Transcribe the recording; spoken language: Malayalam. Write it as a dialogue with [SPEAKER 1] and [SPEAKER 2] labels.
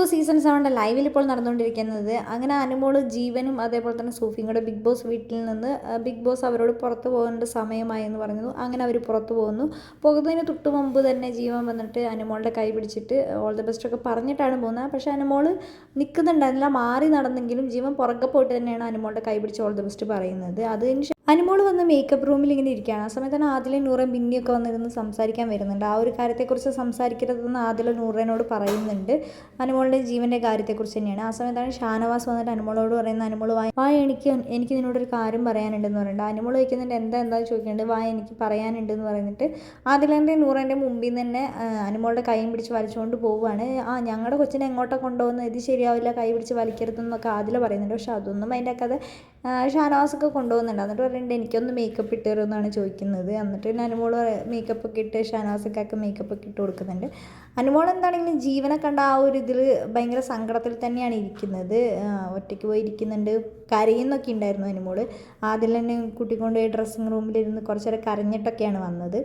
[SPEAKER 1] ബോസ് സീസൺ സെവന്റെ ലൈവിൽ ഇപ്പോൾ നടന്നുകൊണ്ടിരിക്കുന്നത്. അങ്ങനെ അനുമോൾ ജീവനും അതേപോലെ തന്നെ സൂഫിയും കൂടെ ബിഗ് ബോസ് വീട്ടിൽ നിന്ന് ബിഗ് ബോസ് അവരോട് പുറത്ത് പോകേണ്ട സമയമായി എന്ന് പറഞ്ഞു അങ്ങനെ അവർ പുറത്ത് പോകുന്നു. പോകുന്നതിന് തൊട്ട് മുമ്പ് തന്നെ ജീവൻ വന്നിട്ട് അനുമോളുടെ കൈ പിടിച്ചിട്ട് ഓൾ ദ ബെസ്റ്റ് ഒക്കെ പറഞ്ഞിട്ടാണ് പോകുന്നത്. പക്ഷേ അനുമോൾ നിൽക്കുന്നുണ്ടായിരുന്നില്ല മാറി നടന്നെങ്കിലും ജീവൻ പുറകെ പോയിട്ട് തന്നെയാണ് അനുമോളുടെ കൈ പിടിച്ച് ഓൾ ദ ബെസ്റ്റ് പറയുന്നത്. അതിന് അനുമോൾ വന്ന് മേക്കപ്പ് റൂമിൽ ഇങ്ങനെ ഇരിക്കുകയാണ്. ആ സമയത്ത് തന്നെ ആദിലെ നൂറ ബിന്നിയൊക്കെ വന്നിരുന്ന് സംസാരിക്കാൻ വരുന്നുണ്ട്. ആ ഒരു കാര്യത്തെക്കുറിച്ച് സംസാരിക്കരുതെന്ന് ആദില നൂറേനോട് പറയുന്നുണ്ട്. അനുമോളുടെ ജീവന്റെ കാര്യത്തെക്കുറിച്ച് തന്നെയാണ്. ആ സമയത്താണ് ഷാനവാസ് വന്നിട്ട് അനുമോളോട് പറയുന്നത് അനുമോൾ വായ വായ എനിക്ക് എനിക്ക് നിന്നോടൊരു കാര്യം പറയാനുണ്ടെന്ന് പറയുന്നുണ്ട് അനുമോൾ വയ്ക്കുന്നുണ്ട് എന്താ എന്താ? ചോദിക്കുന്നുണ്ട് വായ എനിക്ക് പറയാനുണ്ടെന്ന് പറഞ്ഞിട്ട് ആദിലേന്റെ നൂറേന്റെ മുമ്പിൽ നിന്ന് തന്നെ അനുമോളുടെ കൈയും പിടിച്ച് വലിച്ചുകൊണ്ട് പോവുകയാണ്. ആ ഞങ്ങളുടെ കൊച്ചിനെ എങ്ങോട്ടാണ് കൊണ്ടുപോകുന്നത്? ഇത് ശരിയാവില്ല കൈ പിടിച്ച് വലിക്കരുതെന്നൊക്കെ ആദില പറയുന്നുണ്ട്. പക്ഷെ അതൊന്നും അതിന്റെ ഒക്കെ ഷാനവാസൊക്കെ കൊണ്ടുപോകുന്നുണ്ട്. എന്നിട്ട് പറയുന്നുണ്ട് എനിക്കൊന്ന് മേക്കപ്പ് ഇട്ട് തരുമെന്നാണ് ചോദിക്കുന്നത്. എന്നിട്ട് അനുമോൾ മേക്കപ്പ് ഒക്കെ ഇട്ട് ഷാനവാസക്കൊക്കെ മേക്കപ്പ് ഒക്കെ ഇട്ട് കൊടുക്കുന്നുണ്ട്. അനുമോൾ എന്താണെങ്കിലും ജീവനെ കണ്ട ആ ഒരു ഇതിൽ ഭയങ്കര സങ്കടത്തിൽ തന്നെയാണ് ഇരിക്കുന്നത്. ഒറ്റയ്ക്ക് പോയി ഇരിക്കുന്നുണ്ട്. കരയുന്നൊക്കെ ഉണ്ടായിരുന്നു അനുമോൾ ആദ്യം തന്നെ കൂട്ടിക്കൊണ്ട് പോയി ഡ്രസ്സിങ് റൂമിലിരുന്ന് കുറച്ചേരെ കരഞ്ഞിട്ടൊക്കെയാണ് വന്നത്.